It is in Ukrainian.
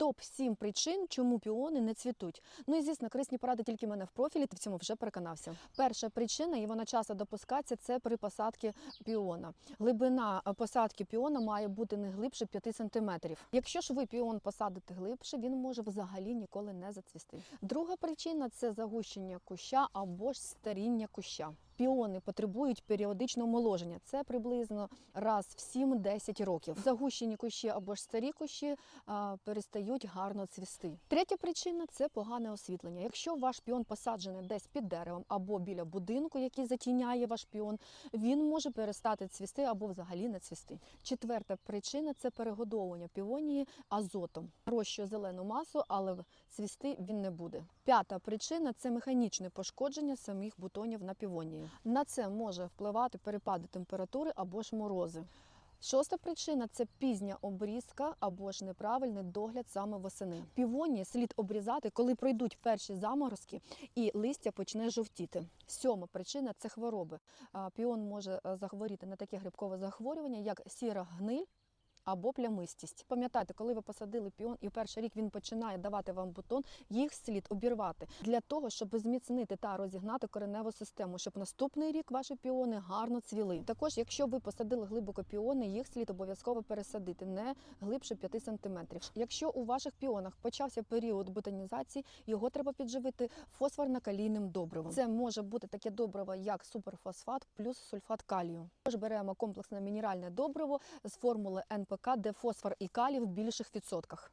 топ 7 причин, чому піони не цвітуть. Ну і звісно, корисні поради тільки мене в профілі. Ти в цьому вже переконався. Перша причина, і вона часто допускається, це при посадці піона. Глибина е, посадки піона має бути не глибше 5 см. Якщо ж ви піон посадите глибше, він може взагалі ніколи не зацвісти. Друга причина це загущення куща або ж старіння куща. Піони потребують періодичного омоложення. Це приблизно раз в 7-10 років. Загущені кущі або ж старі кущі а, перестають гарно цвісти. Третя причина це погане освітлення. Якщо ваш піон посаджений десь під деревом або біля будинку, який затіняє ваш піон, він може перестати цвісти або взагалі не цвісти. Четверта причина це перегодовування піонії азотом. Рощує зелену масу, але цвісти він не буде. П'ята причина це механічне пошкодження самих бутонів на півонії. На це може впливати перепади температури або ж морози. Шоста причина це пізня обрізка або ж неправильний догляд саме восени. Півонії слід обрізати, коли пройдуть перші заморозки і листя почне жовтіти. Сьома причина це хвороби. Піон може е, захворіти на таке грибкове захворювання, як сіра гниль. Або плямистість. Пам'ятайте, коли ви посадили піон і перший рік він починає давати вам бутон, їх слід обірвати для того, щоб зміцнити та розігнати кореневу систему, щоб наступний рік ваші піони гарно цвіли. Також, якщо ви посадили глибоко піони, їх слід обов'язково пересадити не глибше 5 см. Якщо у ваших піонах почався період бутонізації, його треба підживити фосфорно-калійним добривом. Це може бути таке добриво, як суперфосфат плюс сульфат калію. Також беремо комплексне мінеральне добриво з формули НПК, де фосфор і калій в більших відсотках.